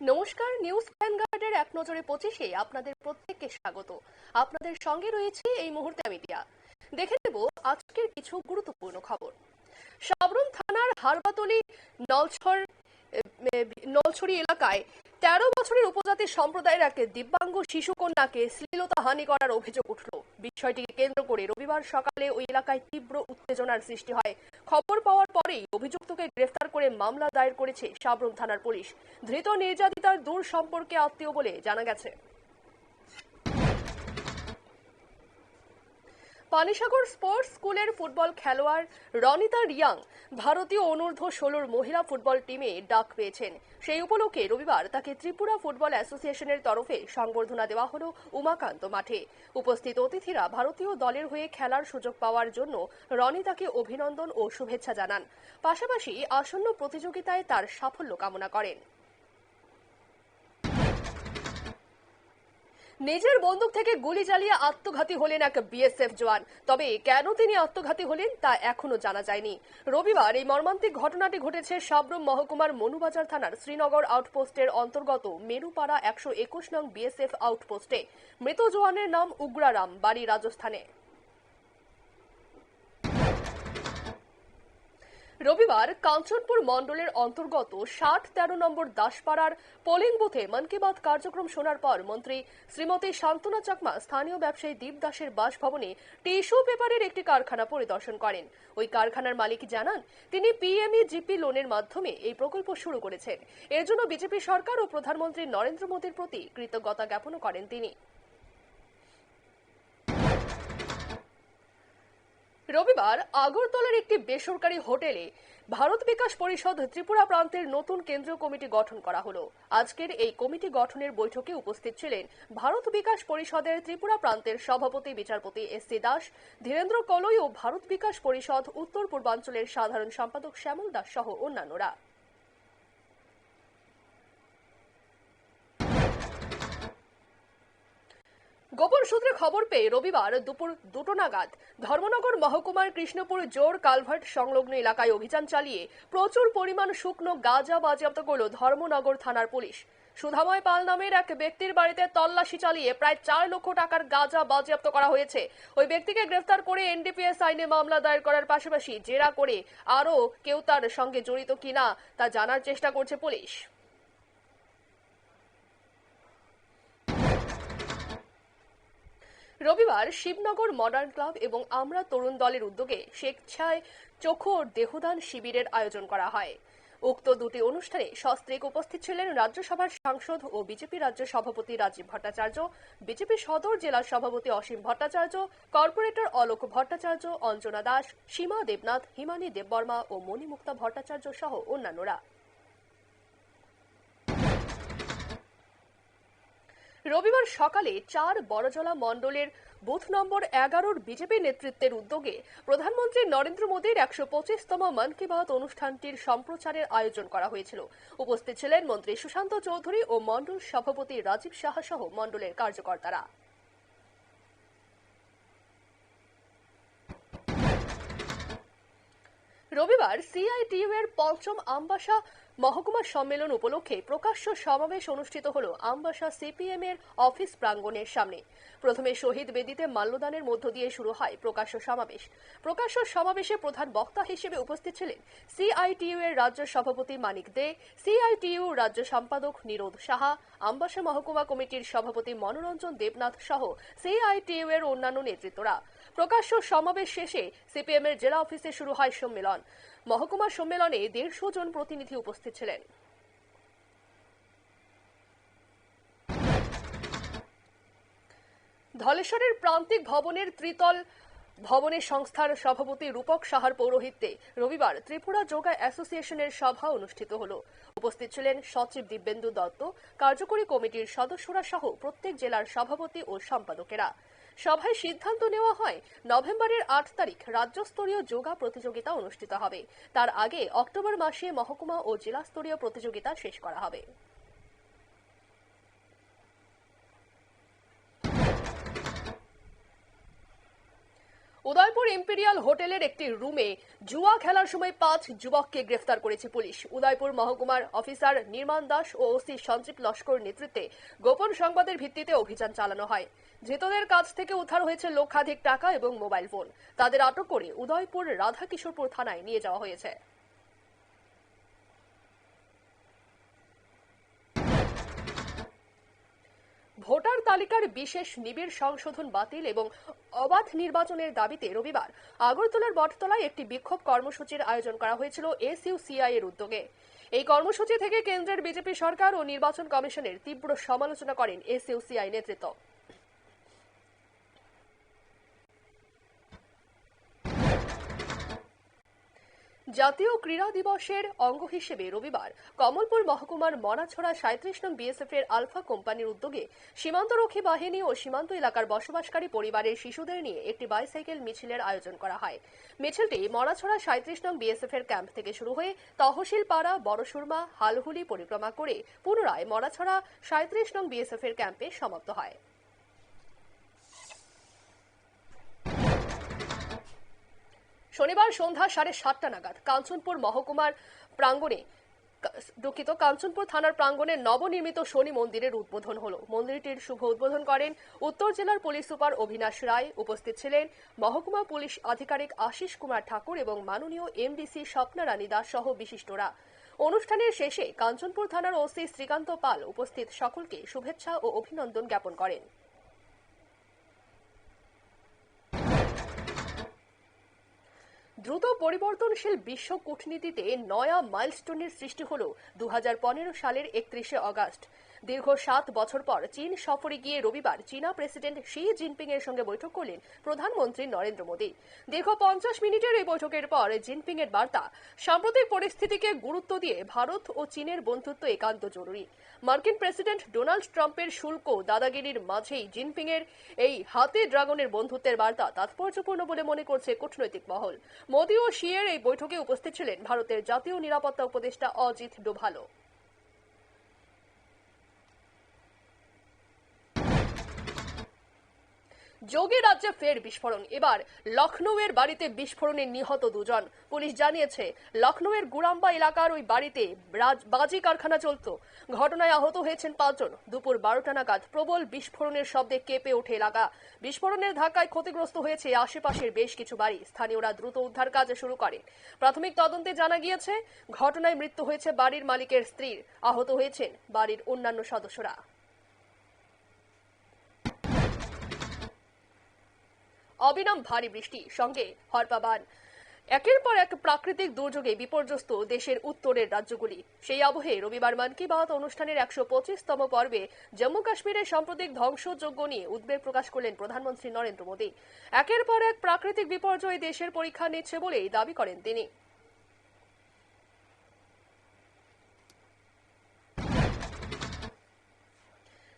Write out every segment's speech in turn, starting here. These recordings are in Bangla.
নমস্কার নিউজ ভ্যানগার্ডের এক নজরে পঁচিশে আপনাদের প্রত্যেককে স্বাগত। আপনাদের সঙ্গে রয়েছে এই মুহূর্তে আমি দিয়া দেখে নেব আজকের কিছু গুরুত্বপূর্ণ খবর। সাবরুম থানার হারবাতলি এ, নলছড়ি এলাকায় তেরো বছরের উপজাতি সম্প্রদায়ের এক দিব্যাঙ্গ শিশু কন্যাকে শ্লীলতা হানি করার অভিযোগ উঠল। বিষয়টিকে কেন্দ্র করে রবিবার সকালে ওই এলাকায় তীব্র উত্তেজনার সৃষ্টি হয়। খবর পাওয়ার পরেই অভিযুক্তকে গ্রেফতার করে মামলা দায়ের করেছে সাবরুম থানার পুলিশ। ধৃত নির্যাতিতার দূর সম্পর্কে আত্মীয় বলে জানা গেছে। পানিসাগর স্পোর্টস স্কুলের ফুটবল খেলোয়াড় রনিতা রিয়াং ভারতীয় অনূর্ধ্ব ষোলোর মহিলা ফুটবল টিমে ডাক পেয়েছেন। সেই উপলক্ষে রবিবার তাকে ত্রিপুরা ফুটবল অ্যাসোসিয়েশনের তরফে সংবর্ধনা দেওয়া হল উমাকান্ত মাঠে। উপস্থিত অতিথিরা ভারতীয় দলের হয়ে খেলার সুযোগ পাওয়ার জন্য রনিতাকে অভিনন্দন ও শুভেচ্ছা জানান। পাশাপাশি আসন্ন প্রতিযোগিতায় তার সাফল্য কামনা করেন। নিজের বন্দুক থেকে গুলি চালিয়ে আত্মঘাতী হলেন এক বিএসএফ জওয়ান। তবে কেন তিনি আত্মঘাতী হলেন তা এখনও জানা যায়নি। রবিবার এই মর্মান্তিক ঘটনাটি ঘটেছে সাবরুম মহকুমার মনুবাজার থানার শ্রীনগর আউটপোস্টের অন্তর্গত মেরুপাড়া একশো একুশ নং বিএসএফ আউটপোস্টে। মৃত জওয়ানের নাম উগ্রারাম, বাড়ি রাজস্থানে। রবিবার কাঞ্চনপুর মণ্ডলের অন্তর্গত ষাট তেরো নম্বর দাসপাড়ার পোলিং বুথে মন কি বাত কার্যক্রম শোনার পর মন্ত্রী শ্রীমতী শান্তনা চাকমা স্থানীয় ব্যবসায়ী দীপ দাসের বাসভবনে টিস্যু পেপারের একটি কারখানা পরিদর্শন করেন। ওই কারখানার মালিক জানান, তিনি পিএমই জিপি লোনের মাধ্যমে এই প্রকল্প শুরু করেছেন। এর জন্য বিজেপি সরকার ও প্রধানমন্ত্রী নরেন্দ্র মোদীর প্রতি কৃতজ্ঞতা জ্ঞাপনও করেন তিনি। রবিবার আগরতলার একটি বেসরকারি হোটেলে ভারত বিকাশ পরিষদ ত্রিপুরা প্রান্তের নতুন কেন্দ্রীয় কমিটি গঠন করা হলো। আজকের এই কমিটি গঠনের বৈঠকে উপস্থিত ছিলেন ভারত বিকাশ পরিষদের ত্রিপুরা প্রান্তের সভাপতি, বিচারপতি এস সি দাস, ধীরেন্দ্র কলই ও ভারত বিকাশ পরিষদ উত্তর পূর্বাঞ্চলের সাধারণ সম্পাদক শ্যামল দাস সহ অন্যান্যরা। গোপন সূত্রে খবর পেয়ে রবিবার দুপুর দুটো নাগাদ ধর্মনগর মহকুমার কৃষ্ণপুর জোর কালভার্ট সংলগ্ন এলাকায় অভিযান চালিয়ে প্রচুর পরিমাণ শুকনো গাঁজা বাজেয়াপ্ত করল ধর্মনগর থানার পুলিশ। সুধাময় পাল নামের এক ব্যক্তির বাড়িতে তল্লাশি চালিয়ে প্রায় চার লক্ষ টাকার গাঁজা বাজেয়াপ্ত করা হয়েছে। ওই ব্যক্তিকে গ্রেফতার করে এনডিপিএস আইনে মামলা দায়ের করার পাশাপাশি জেরা করে আরও কেউ তার সঙ্গে জড়িত কিনা তা জানার চেষ্টা করছে পুলিশ। রবিবার শিবনগর মডার্ন ক্লাব এবং আমরা তরুণ দলের উদ্যোগে স্বেচ্ছায় চক্ষু দেহদান শিবিরের আয়োজন করা হয়। উক্ত দুটি অনুষ্ঠানে সস্ত্রীক উপস্থিত ছিলেন রাজ্যসভার সাংসদ ও বিজেপি রাজ্য সভাপতি রাজীব ভট্টাচার্য, বিজেপি সদর জেলা সভাপতি অসীম ভট্টাচার্য, কর্পোরেটর অলোক ভট্টাচার্য, অঞ্জনা দাস, সীমা দেবনাথ, হিমানী দেববর্মা ও মণিমুক্তা ভট্টাচার্য সহ অন্যান্যরা। রবিবার সকালে চার বড়জলা মণ্ডলের বুথ নম্বর এগারোর বিজেপি নেতৃত্বের উদ্যোগে প্রধানমন্ত্রী নরেন্দ্র মোদীর একশো পঁচিশতম মন কি বাত অনুষ্ঠানটির সম্প্রচারের আয়োজন করা হয়েছিল। উপস্থিত ছিলেন মন্ত্রী সুশান্ত চৌধুরী ও মণ্ডল সভাপতি রাজীব সাহা সহ মণ্ডলের কার্যকর্তারা। রবিবার সিআইটিউ এর পঞ্চম আমবাসা মহকুমা সম্মেলন উপলক্ষে প্রকাশ্য সমাবেশ অনুষ্ঠিত হল আমবাসা সিপিএম এর অফিস প্রাঙ্গণের সামনে। প্রথমে শহীদ বেদিতে মাল্যদানের মধ্য দিয়ে শুরু হয় প্রকাশ্য সমাবেশ। প্রকাশ্য সমাবেশে প্রধান বক্তা হিসেবে উপস্থিত ছিলেন সিআইটিইউ এর রাজ্য সভাপতি মানিক দে, সিআইটিইউ রাজ্য সম্পাদক নিরোধ সাহা, আমবাসা মহকুমা কমিটির সভাপতি মনোরঞ্জন দেবনাথ সহ সিআইটিইউ এর অন্যান্য নেতৃত্বরা। প্রকাশ্য সমাবেশ শেষে সিপিএম এর জেলা অফিসে শুরু হয় সম্মেলন। মহকুমা সম্মেলনে দেড়শো জন প্রতিনিধি উপস্থিত ছিলেন। ধলেশ্বরের প্রান্তিক ভবনের ত্রিতল ভবনের সংস্থার সভাপতি রূপক সাহার পৌরোহিত্যে রবিবার ত্রিপুরা যোগা অ্যাসোসিয়েশনের সভা অনুষ্ঠিত হল। উপস্থিত ছিলেন সচিব দিব্যেন্দু দত্ত, কার্যকরী কমিটির সদস্যরা সহ প্রত্যেক জেলার সভাপতি ও সম্পাদকেরা। সভায় সিদ্ধান্ত নেওয়া হয়, নভেম্বরের আট তারিখ রাজ্যস্তরীয় যোগা প্রতিযোগিতা অনুষ্ঠিত হবে। তার আগে অক্টোবর মাসে মহকুমা ও জেলাস্তরীয় প্রতিযোগিতা শেষ করা হবে। উদয়পুর ইম্পেরিয়াল হোটেলের একটি রুমে জুয়া খেলার সময় পাঁচ যুবককে গ্রেফতার করেছে পুলিশ। উদয়পুর মহকুমার অফিসার নির্মাণ দাস ও ওসি সঞ্জীব লস্কর নেতৃত্বে গোপন সংবাদের ভিত্তিতে অভিযান চালানো হয়। ধৃতদের কাছ থেকে উদ্ধার হয়েছে লক্ষাধিক টাকা এবং মোবাইল ফোন। তাদের আটক করে উদয়পুর রাধাকিশোরপুর থানায় নিয়ে যাওয়া হয়েছে। ভোটার তালিকার বিশেষ নিবিড় সংশোধন বাতিল এবং অবাধ নির্বাচনের দাবিতে রবিবার আগরতলার বটতলায় একটি বিক্ষোভ কর্মসূচির আয়োজন করা হয়েছিল এসইউসিআই এর উদ্যোগে। এই কর্মসূচি থেকে কেন্দ্রের বিজেপি সরকার ও নির্বাচন কমিশনের তীব্র সমালোচনা করেন এসইউসিআই নেতৃত্ব। জাতীয় ক্রীড়া দিবসের অঙ্গ হিসেবে রবিবার কমলপুর মহকুমার মনাছড়া সাঁত্রিশ নং বিএসএফ এর আলফা কোম্পানির উদ্যোগে সীমান্তরক্ষী বাহিনী ও সীমান্ত এলাকার বসবাসকারী পরিবারের শিশুদের নিয়ে একটি বাইসাইকেল মিছিলের আয়োজন করা হয়। মিছিলটি মনাছড়া সাঁত্রিশ নং বিএসএফ এর ক্যাম্প থেকে শুরু হয়ে তহসিলপাড়া, বড়সুরমা, হালহুলি পরিক্রমা করে পুনরায় মনাছড়া সাঁত্রিশ নং বিএসএফ এর ক্যাম্পে সমাপ্ত হয়। শনিবার সন্ধ্যা সাড়ে সাতটা নাগাদ কাঞ্চনপুর মহকুমার প্রাঙ্গণে দুঃখিত, কাঞ্চনপুর থানার প্রাঙ্গণে নবনির্মিত শনি মন্দিরের উদ্বোধন হলো। মন্দিরটির শুভ উদ্বোধন করেন উত্তর জেলার পুলিশ সুপার অভিনাশ রায়। উপস্থিত ছিলেন মহকুমা পুলিশ আধিকারিক আশিস কুমার ঠাকুর এবং মাননীয় এমডিসি স্বপ্না রানী দাস সহ বিশিষ্টরা। অনুষ্ঠানের শেষে কাঞ্চনপুর থানার ওসি শ্রীকান্ত পাল উপস্থিত। সকলকে শুভেচ্ছা ও অভিনন্দন জ্ঞাপন করেন। দ্রুত পরিবর্তনশীল বিশ্ব কূটনীতিতে নয়া মাইলস্টোনের সৃষ্টি হল দু হাজার পনেরো সালের একত্রিশে অগাস্ট দীর্ঘ সাত বছর পর চীন সফরে গিয়ে রবিবার চীনা প্রেসিডেন্ট শি জিনপিং এর সঙ্গে বৈঠক করলেন প্রধানমন্ত্রী নরেন্দ্র মোদী। দীর্ঘ পঞ্চাশ মিনিটের এই বৈঠকের পর জিনপিং এর বার্তা, সাম্প্রতিক পরিস্থিতিকে গুরুত্ব দিয়ে ভারত ও চীনের বন্ধুত্ব একান্ত জরুরি। মার্কিন প্রেসিডেন্ট ডোনাল্ড ট্রাম্পের শুল্ক দাদাগিরির মাঝেই জিনপিং এর এই হাতে ড্রাগনের বন্ধুত্বের বার্তা তাৎপর্যপূর্ণ বলে মনে করছে কূটনৈতিক মহল। মোদী ও শিয়ের এই বৈঠকে উপস্থিত ছিলেন ভারতের জাতীয় নিরাপত্তা উপদেষ্টা অজিত ডোভালো যোগী রাজ্যে ফের বিস্ফোরণ। এবার লখনৌয়ের বাড়িতে বিস্ফোরণে নিহত দুজন। পুলিশ জানিয়েছে লখনৌয়ের গুরাম্বা এলাকার ওই বাড়িতে বাজি কারখানা চলত। ঘটনায় আহত হয়েছেন পাঁচজন। দুপুর বারোটা নাগাদ প্রবল বিস্ফোরণের শব্দে কেঁপে ওঠে এলাকা। বিস্ফোরণের ধাক্কায় ক্ষতিগ্রস্ত হয়েছে আশেপাশের বেশ কিছু বাড়ি। স্থানীয়রা দ্রুত উদ্ধার কাজ শুরু করে। প্রাথমিক তদন্তে জানা গিয়েছে, ঘটনায় মৃত্যু হয়েছে বাড়ির মালিকের স্ত্রীর আহত হয়েছেন বাড়ির অন্যান্য সদস্যরা। অবিরাম ভারী বৃষ্টি, সঙ্গে হরপাবান একের পর এক প্রাকৃতিক দুর্যোগে বিপর্যস্ত দেশের উত্তরের রাজ্যগুলি। সেই আবহে রবিবার মন কি বাত অনুষ্ঠানের একশো পঁচিশতম পর্বে জম্মু কাশ্মীরের সাম্প্রতিক ধ্বংসযজ্ঞ নিয়ে উদ্বেগ প্রকাশ করলেন প্রধানমন্ত্রী নরেন্দ্র মোদী। একের পর এক প্রাকৃতিক বিপর্যয় দেশের পরীক্ষা নিচ্ছে বলেই দাবি করেন তিনি।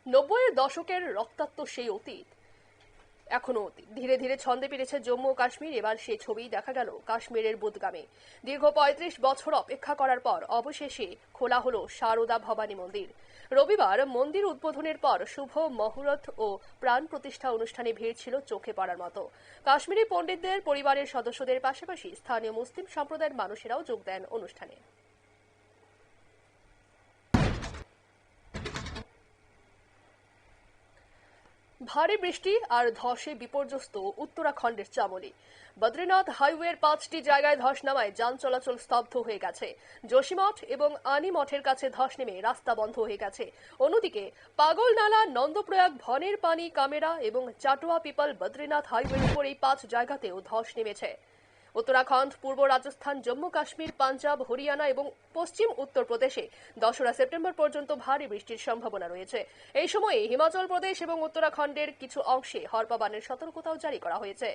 নব্বইয়ের দশকের রক্তাক্ত সেই অতীত। এখনও। ধীরে ধীরে ছন্দে পেরেছে জম্মু ও কাশ্মীর। এবার সে ছবি দেখা গেল কাশ্মীরের বুদগামে। দীর্ঘ পঁয়ত্রিশ বছর অপেক্ষা করার পর অবশেষে খোলা হল শারদা ভবানী মন্দির। রবিবার মন্দির উদ্বোধনের পর শুভ মহুরত ও প্রাণ প্রতিষ্ঠা অনুষ্ঠানে ভিড় ছিল চোখে পড়ার মতো। কাশ্মীরি পণ্ডিতদের, পরিবারের সদস্যদের পাশাপাশি স্থানীয় মুসলিম সম্প্রদায়ের মানুষেরাও যোগ দেন অনুষ্ঠানে। ভারী বৃষ্টি আর ধসে বিপর্যস্ত উত্তরাখণ্ডের চামলি বদ্রীনাথ হাইওয়ের পাঁচটি জায়গায় ধস নামায় যান চলাচল স্তব্ধ হয়ে গেছে। যোশীমঠ এবং আনিমঠের কাছে ধস নেমে রাস্তা বন্ধ হয়ে গেছে। অন্যদিকে পাগলনালা, নন্দপ্রয়াগ ভনের পানি কামেরা এবং চাটোয়া পিপল বদ্রীনাথ হাইওয়ের উপর এই পাঁচ জায়গাতেও ধস নেমেছে। উত্তরাখণ্ড, পূর্ব রাজস্থান, জম্মু কাশ্মীর, পাঞ্জাব, হরিয়ানা এবং পশ্চিম উত্তরপ্রদেশে দশরা সেপ্টেম্বর পর্যন্ত ভারী বৃষ্টির সম্ভাবনা রয়েছে। এই সময়ে হিমাচল প্রদেশ এবং উত্তরাখণ্ডের কিছু অংশে হরপাবানের সতর্কতাও জারি করা হয়েছে।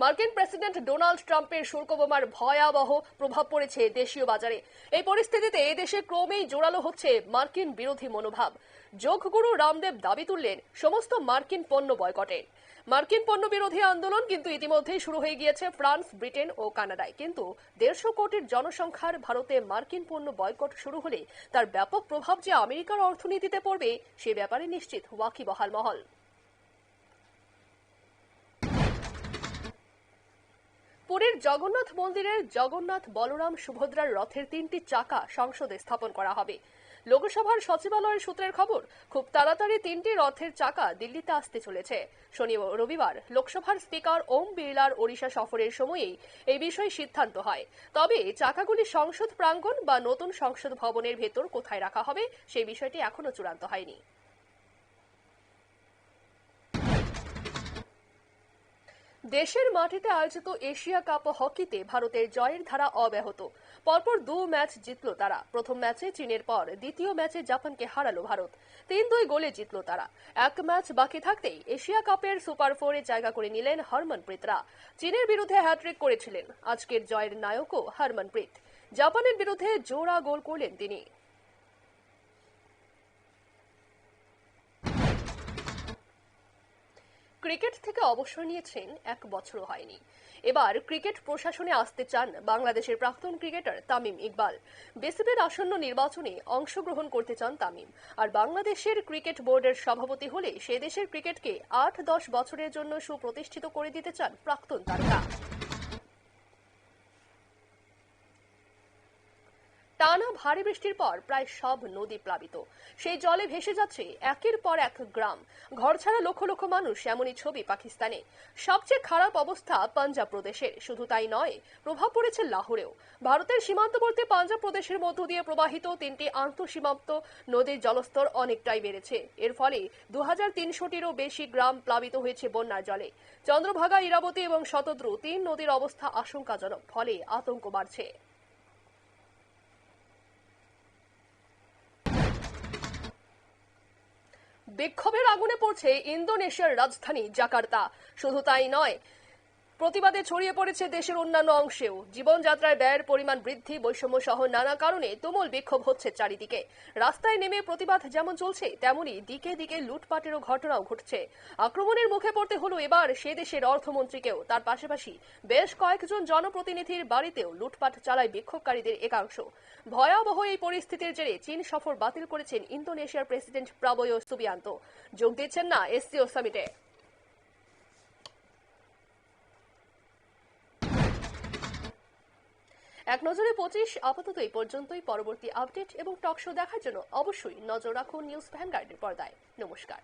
মার্কিন প্রেসিডেন্ট ডোনাল্ড ট্রাম্পের শুল্ক বোমার ভয়াবহ প্রভাব পড়েছে দেশীয় বাজারে। এই পরিস্থিতিতে এদেশে ক্রমেই জোরালো হচ্ছে মার্কিন বিরোধী মনোভাব। যোগগুরু রামদেব দাবি তুললেন, সমস্ত মার্কিন পণ্য বয়কটের মার্কিন পণ্য বিরোধী আন্দোলন কিন্তু ইতিমধ্যেই শুরু হয়ে গিয়েছে ফ্রান্স, ব্রিটেন ও কানাডায়। কিন্তু দেড়শো কোটির জনসংখ্যার ভারতে মার্কিন পণ্য বয়কট শুরু হলে তার ব্যাপক প্রভাব যে আমেরিকার অর্থনীতিতে পড়বে, সে ব্যাপারে নিশ্চিত ওয়াকিবহাল মহল। পুরীর জগন্নাথ মন্দিরের জগন্নাথ বলরাম সুভদ্রার রথের তিনটি চাকা সংসদে স্থাপন করা হবে। লোকসভার সচিবালয়ের সূত্রের খবর, খুব তাড়াতাড়ি তিনটি রথের চাকা দিল্লিতে আসতে চলেছে। শনি রবিবার লোকসভার স্পিকার ওম বিড়লার ওড়িশা সফরের সময়েই এই বিষয়ে সিদ্ধান্ত হয়। তবে চাকাগুলি সংসদ প্রাঙ্গণ বা নতুন সংসদ ভবনের ভেতর কোথায় রাখা হবে, সেই বিষয়টি এখনও চূড়ান্ত হয়নি। দেশের মাটিতে আয়োজিত এশিয়া কাপ হকিতে ভারতের জয়ের ধারা অব্যাহত। পরপর দু ম্যাচ জিতল তারা। প্রথম ম্যাচে চীনের পর দ্বিতীয় ম্যাচে জাপানকে হারালো ভারত। তিন দুই গোলে জিতল তারা। এক ম্যাচ বাকি থাকতেই এশিয়া কাপের সুপার ফোরে জায়গা করে নিলেন হরমনপ্রীতরা চীনের বিরুদ্ধে হ্যাট্রিক করেছিলেন। আজকের জয়ের নায়কও হরমনপ্রীত। জাপানের বিরুদ্ধে জোড়া গোল করলেন তিনি। ক্রিকেট থেকে অবসর নিয়েছেন এক বছরও হয়নি। এবার ক্রিকেট প্রশাসনে আসতে চান বাংলাদেশের প্রাক্তন ক্রিকেটার তামিম ইকবাল। বিসিবির আসন্ন নির্বাচনে অংশগ্রহণ করতে চান তামিম। আর বাংলাদেশের ক্রিকেট বোর্ডের সভাপতি হলে সে দেশের ক্রিকেটকে আট দশ বছরের জন্য সুপ্রতিষ্ঠিত করে দিতে চান প্রাক্তন তারকা। ভারী বৃষ্টির পর প্রায় সব নদী প্লাবিত। সেই জলে ভেসে যাচ্ছে একের পর এক গ্রাম। ঘরছাড়া লক্ষ লক্ষ মানুষ এমনই ছবি পাকিস্তানে। সবচেয়ে খারাপ অবস্থা পাঞ্জাব প্রদেশের। শুধু তাই নয়, প্রভাব পড়েছে লাহোরেও। ভারতের সীমান্তবর্তী পাঞ্জাব প্রদেশের মধ্য দিয়ে প্রবাহিত তিনটি আন্তঃসীমান্ত নদীর জলস্তর অনেকটাই বেড়েছে। এর ফলে দু হাজার তিনশোটিরও বেশি গ্রাম প্লাবিত হয়েছে বন্যার জলে। চন্দ্রভাগা, ইরাবতী এবং শতদ্রু তিন নদীর অবস্থা আশঙ্কাজনক, ফলে আতঙ্ক বাড়ছে। বিক্ষোভের আগুনে পড়ছে ইন্দোনেশিয়ার রাজধানী জাকার্তা। শুধু তাই নয় প্রতিবাদে ছড়িয়ে পড়েছে দেশের অন্যান্য অংশেও। জীবনযাত্রায় ব্যয়ের পরিমাণ বৃদ্ধি, বৈষম্য সহ নানা কারণে তুমুল বিক্ষোভ হচ্ছে চারিদিকে। রাস্তায় নেমে প্রতিবাদ যেমন চলছে, তেমনি দিকে দিকে লুটপাটেরও ঘটনাও ঘটছে। আক্রমণের মুখে পড়তে হলো এবার সে দেশের অর্থমন্ত্রীকেও। তার পাশাপাশি বেশ কয়েকজন জনপ্রতিনিধির বাড়িতেও লুটপাট চালায় বিক্ষোভকারীদের একাংশ। ভয়াবহ এই পরিস্থিতির জেরে চীন সফর বাতিল করেছেন ইন্দোনেশিয়ার প্রেসিডেন্ট প্রাবয় সুবিয়ান্ত। যোগ দিচ্ছেন না এসসিও সামিটে। এক নজরে পঁচিশ, আপাতত এই পর্যন্তই। পরবর্তী আপডেট এবং টক শো দেখার জন্য অবশ্যই নজর রাখুন নিউজ ভ্যানগার্ডের পর্দায়। নমস্কার।